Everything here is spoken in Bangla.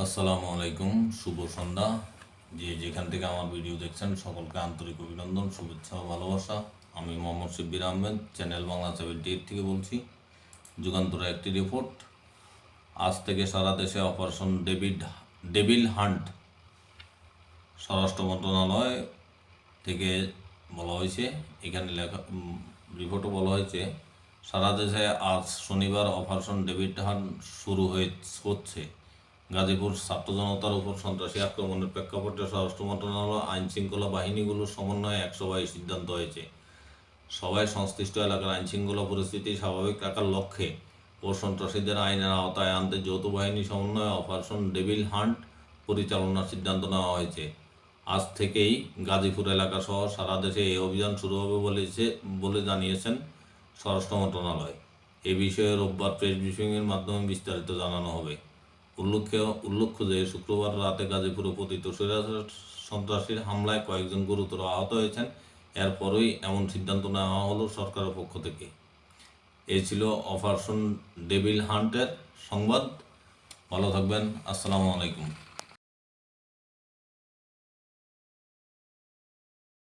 আসসালামু আলাইকুম, শুভ সন্ধ্যা। যে যেখান থেকে আমার ভিডিও দেখছেন, সকলকে আন্তরিক অভিনন্দন, শুভেচ্ছা ও ভালোবাসা। আমি Mohammad Shibbir Ahmed, channel Bangla seventy eight থেকে বলছি। যুগান্তর একটি রিপোর্ট আজ থেকে সারা দেশে অপারেশন ডেভিড, ডেভিল হান্ট স্বরাষ্ট্র মন্ত্রণালয় থেকে বলা হয়েছে। এখানে লেখা রিপোর্টও বলা হয়েছে, সারা দেশে আজ শনিবার অপারেশন ডেভিড হান্ট শুরু হয়ে, হচ্ছে। গাজীপুর ছাত্র জনতার উপর সন্ত্রাসী আক্রমণের প্রেক্ষাপটে স্বরাষ্ট্র মন্ত্রণালয় আইন শৃঙ্খলা বাহিনীগুলোর সমন্বয়ে এক সভায় সিদ্ধান্ত হয়েছে। সবাই সংশ্লিষ্ট এলাকার আইন শৃঙ্খলা পরিস্থিতি স্বাভাবিক রাখার লক্ষ্যে ও সন্ত্রাসীদের আইনের আওতায় আনতে যৌথ বাহিনী সমন্বয়ে অপারেশন ডেভিল হান্ট পরিচালনার সিদ্ধান্ত নেওয়া হয়েছে। আজ থেকেই গাজীপুর এলাকা সহ সারা দেশে এই অভিযান শুরু হবে বলেছে বলে জানিয়েছেন স্বরাষ্ট্র মন্ত্রণালয়। এ বিষয়ে রোববার প্রেস ব্রিফিংয়ের মাধ্যমে বিস্তারিত জানানো হবে। উল্লেখ্য উল্লেখ্য যে শুক্রবার রাতে গাজীপুরে পতিত সৈরাজ সন্ত্রাসীর হামলায় কয়েকজন গুরুতর আহত হয়েছেন। এরপরই এমন সিদ্ধান্ত নেওয়া হলো সরকারের পক্ষ থেকে। এ ছিল অপারেশন ডেভিল হান্টের সংবাদ। ভালো থাকবেন। আসসালামু আলাইকুম।